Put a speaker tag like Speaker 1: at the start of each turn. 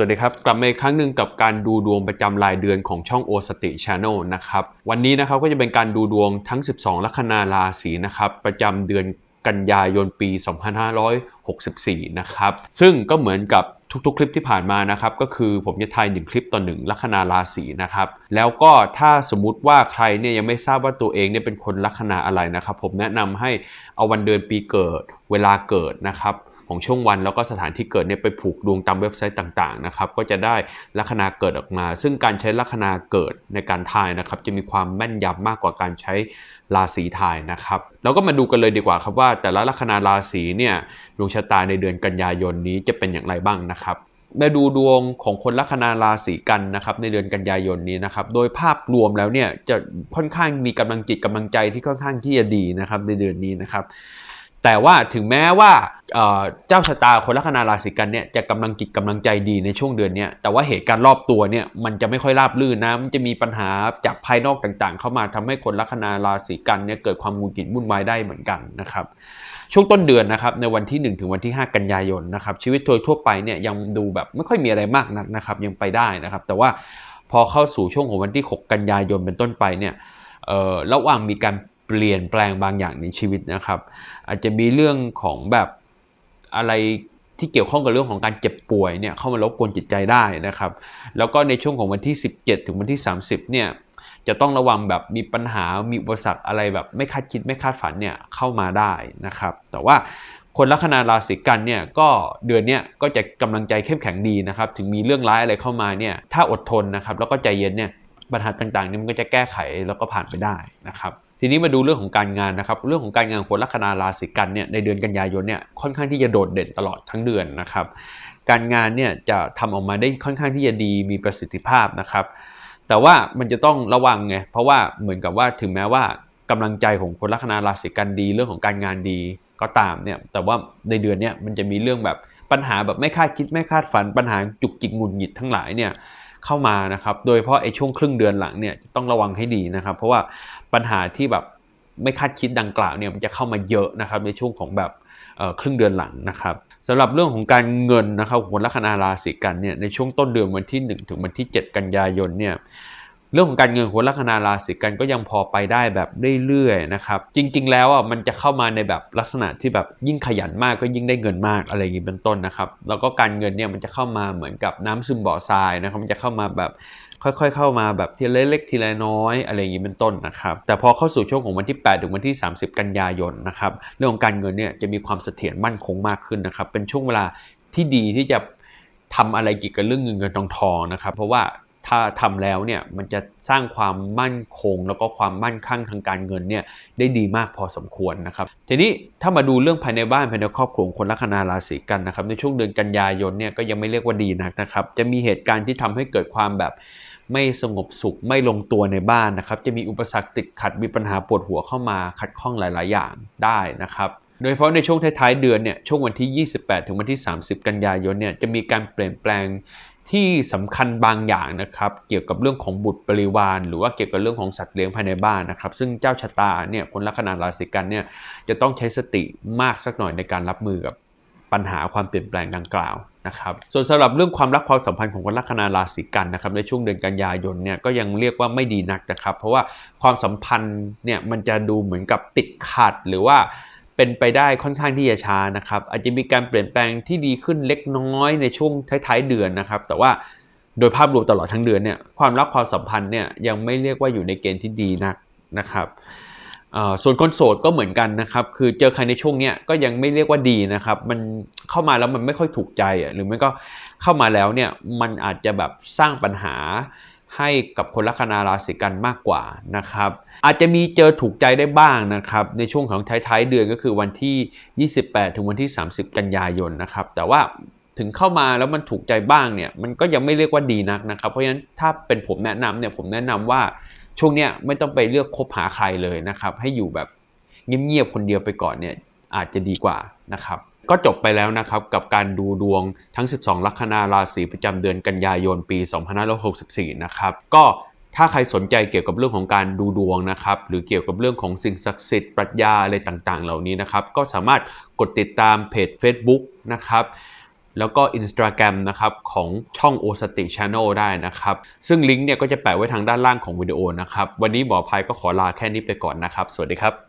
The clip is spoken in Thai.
Speaker 1: สวัสดีครับ กลับมาอีกครั้งหนึ่งกับการดูดวงประจำรายเดือนของช่องโอสติชาน n e l นะครับ วันนี้นะครับก็จะเป็นการดูดวงทั้ง 12 ลัคนาราศีนะครับ ประจำเดือนกันยายนปี 2564 นะครับ ซึ่งก็เหมือนกับทุกๆ คลิปที่ผ่านมานะครับ ก็คือผมจะทายหนึ่งคลิปต่อหนึ่งลัคนาราศีนะครับ แล้วก็ถ้าสมมติว่าใครเนี่ยยังไม่ทราบว่าตัวเองเนี่ยเป็นคนลัคนาอะไรนะครับ ผมแนะนำให้เอาวันเดือนปีเกิด เวลาเกิดนะครับ ของช่วงวันแล้วก็สถานที่เกิดเนี่ยไปผูกดวงตามเว็บไซต์ต่างๆนะครับก็จะได้ลัคนาเกิดออกมา ซึ่งการใช้ลัคนาเกิดในการทายนะครับจะมีความแม่นยำมากกว่าการใช้ราศีทายนะครับเราก็มาดูกันเลยดีกว่าครับว่า แต่ละลัคนาราศีเนี่ยดวงชะตาในเดือนกันยายนนี้จะเป็นอย่างไรบ้างนะครับมาดูดวงของคนลัคนาราศีกันนะครับในเดือนกันยายนนี้นะครับโดยภาพรวมแล้วเนี่ยจะค่อนข้างมีกำลังจิตกำลังใจที่ค่อนข้างที่จะดีนะครับในเดือนนี้นะครับ แต่ว่าถึงแม้ว่าเจ้าชะตาคนลัคนาราศีกันเนี่ยจะกำลังจิตกำลังใจดีในช่วงเดือนนี้แต่ว่าเหตุการณ์รอบตัวเนี่ยมันจะไม่ค่อยราบรื่นนะมันจะมีปัญหาจากภายนอกต่างๆ เข้ามาทำให้คนลัคนาราศีกันเนี่ยเกิดความงุนงิดวุ่นวายได้เหมือนกันนะครับช่วงต้นเดือนนะครับในวันที่ 1 ถึงวันที่ 5 กันยายนนะครับชีวิตโดยทั่วไปเนี่ยยังดูแบบไม่ค่อยมีอะไรมากนักนะครับยังไปได้นะครับ แต่ว่าพอเข้าสู่ช่วงของวันที่ 6 กันยายนเป็นต้นไปเนี่ยระหว่างมีการ เปลี่ยนแปลงบางอย่างในชีวิตนะครับ อาจจะมีเรื่องของแบบอะไรที่เกี่ยวข้องกับเรื่องของการเจ็บป่วยเนี่ยเข้ามารบกวนจิตใจได้นะครับ แล้วก็ในช่วงของวันที่ 17 ถึงวันที่ 30 เนี่ยจะต้องระวังแบบมีปัญหา มีอุปสรรคอะไรแบบไม่คาดคิดไม่คาดฝันเนี่ยเข้ามาได้นะครับ แต่ว่าคนลัคนาราศีกันเนี่ยก็เดือนเนี้ยก็จะกำลังใจเข้มแข็งดีนะครับ ถึงมีเรื่องร้ายอะไรเข้ามาเนี่ยถ้าอดทนนะครับ แล้วก็ใจเย็นเนี่ยปัญหาต่างๆนี่มันก็จะแก้ไขแล้วก็ผ่านไปได้นะครับ ทีนี้มาดูเรื่องของการงานนะครับ เรื่องของการงานคนลัคนาราศีกันเนี่ยในเดือนกันยายนเนี่ยค่อนข้างที่จะโดดเด่นตลอดทั้งเดือนนะครับ การงานเนี่ยจะทำออกมาได้ค่อนข้างที่จะดีมีประสิทธิภาพนะครับ แต่ว่ามันจะต้องระวังไงเพราะว่าเหมือนกับว่าถึงแม้ว่ากำลังใจของคนลัคนาราศีกันดี เรื่องของการงานดีก็ตามเนี่ยแต่ว่าในเดือนนี้มันจะมีเรื่องแบบปัญหาแบบไม่คาดคิดไม่คาดฝันปัญหาจุกจิกงุนหงิดทั้งหลายเนี่ย เข้ามานะครับ โดยเพราะไอ้ช่วงครึ่งเดือนหลังเนี่ยต้องระวังให้ดีนะครับ เพราะว่าปัญหาที่แบบไม่คาดคิดดังกล่าวเนี่ยมันจะเข้ามาเยอะนะครับในช่วงของแบบครึ่งเดือนหลังนะครับสำหรับเรื่องของการเงินนะครับคนลัคนาราศีกันเนี่ยในช่วงต้นเดือนวันที่ 1 ถึงวันที่ 7 กันยายนเนี่ย เรื่องของการเงินของลัคนาราศีกันก็ยังพอไปได้แบบเรื่อยๆนะครับจริงๆ แล้วอะมันจะเข้ามาในแบบลักษณะที่แบบยิ่งขยันมากก็ยิ่งได้เงินมากอะไรอย่างนี้เป็นต้นนะครับ แล้วก็การเงินเนี่ยมันจะเข้ามาเหมือนกับน้ำซึมบ่อทรายนะครับมันจะเข้ามาแบบค่อยๆ เข้ามาแบบทีละเล็กทีละน้อยอะไรอย่างนี้เป็นต้นนะครับ แต่พอเข้าสู่ช่วงของวันที่ 8 ถึงวันที่ 30 กันยายนนะครับเรื่องของการเงินเนี่ยจะมีความเสถียรมั่นคงมากขึ้นนะครับ เป็นช่วงเวลาที่ดีที่จะทำอะไรเกี่ยวกับเรื่องเงินเงินทองทองนะครับ เพราะว่า ถ้าทำแล้วเนี่ยมันจะสร้างความมั่นคง แล้วก็ความมั่นคั่งทางการเงินเนี่ยได้ดีมากพอสมควรนะครับ ทีนี้ถ้ามาดูเรื่องภายในบ้านภายในครอบครัวคนลัคนาราศีกันนะครับ ในช่วงเดือนกันยายนเนี่ยก็ยังไม่เรียกว่าดีนักนะครับ จะมีเหตุการณ์ที่ทำให้เกิดความแบบไม่สงบสุขไม่ลงตัวในบ้านนะครับ จะมีอุปสรรคติดขัดมีปัญหาปวดหัวเข้ามาขัดข้องหลาย ๆ อย่างได้นะครับโดยเฉพาะในช่วงท้ายๆเดือนเนี่ยช่วงวันที่ 28 ถึงวันที่ 30 กันยายนเนี่ยจะมีการเปลี่ยนแปลง ที่สำคัญบางอย่างนะครับ เกี่ยวกับเรื่องของบุตรบริวาร หรือว่าเกี่ยวกับเรื่องของสัตว์เลี้ยงภายในบ้านนะครับ ซึ่งเจ้าชะตาเนี่ยคนลัคนาราศีกันเนี่ยจะต้องใช้สติมากสักหน่อยในการรับมือกับปัญหาความเปลี่ยนแปลงดังกล่าวนะครับ ส่วนสำหรับเรื่องความรักความสัมพันธ์ของคนลัคนาราศีกันนะครับในช่วงเดือนกันยายนเนี่ยก็ยังเรียกว่าไม่ดีนักนะครับ เพราะว่าความสัมพันธ์เนี่ยมันจะดูเหมือนกับติดขัดหรือว่า เป็นไปได้ค่อนข้างที่จะช้านะครับ อาจจะมีการเปลี่ยนแปลงที่ดีขึ้นเล็กน้อยในช่วงท้ายๆเดือนนะครับ แต่ว่าโดยภาพรวมตลอดทั้งเดือนเนี่ยความรักความสัมพันธ์เนี่ยยังไม่เรียกว่าอยู่ในเกณฑ์ที่ดีนักนะครับส่วนคนโสดก็เหมือนกันนะครับ คือเจอใครในช่วงนี้ก็ยังไม่เรียกว่าดีนะครับ มันเข้ามาแล้วมันไม่ค่อยถูกใจหรือไม่ก็เข้ามาแล้วเนี่ยมันอาจจะแบบสร้างปัญหา ให้กับคนลัคนาราศีกันมากกว่านะครับอาจจะมีเจอถูกใจได้บ้างนะครับในช่วงของท้ายๆเดือนก็คือวันที่ 28 ถึงวันที่ 30 กันยายนนะครับแต่ว่าถึงเข้ามาแล้วมันถูกใจบ้างเนี่ยมันก็ยังไม่เรียกว่าดีนักนะครับ เพราะฉะนั้นถ้าเป็นผมแนะนำเนี่ยผมแนะนำว่าช่วงเนี้ยไม่ต้องไปเลือกคบหาใครเลยนะครับให้อยู่แบบเงียบๆคนเดียวไปก่อนเนี่ยอาจจะดีกว่านะครับ ก็จบไปแล้วนะครับกับการดูดวงทั้ง 12 ลัคนาราศีประจำเดือนกันยายนปี 2564 นะครับ ก็ถ้าใครสนใจเกี่ยวกับเรื่องของการดูดวงนะครับ หรือเกี่ยวกับเรื่องของสิ่งศักดิ์สิทธิ์ปรัชญาอะไรต่างๆ เหล่านี้นะครับ ก็สามารถกดติดตามเพจ Facebook นะครับแล้วก็ Instagram นะครับของช่อง o s t i Channel ได้นะครับ ซึ่งลิงก์เนี่ยก็จะแปะไว้ทางด้านล่างของวิดีโอนะครับ วันนี้หมอภัยก็ขอลาแค่นี้ไปก่อนนะครับ สวัสดีครับ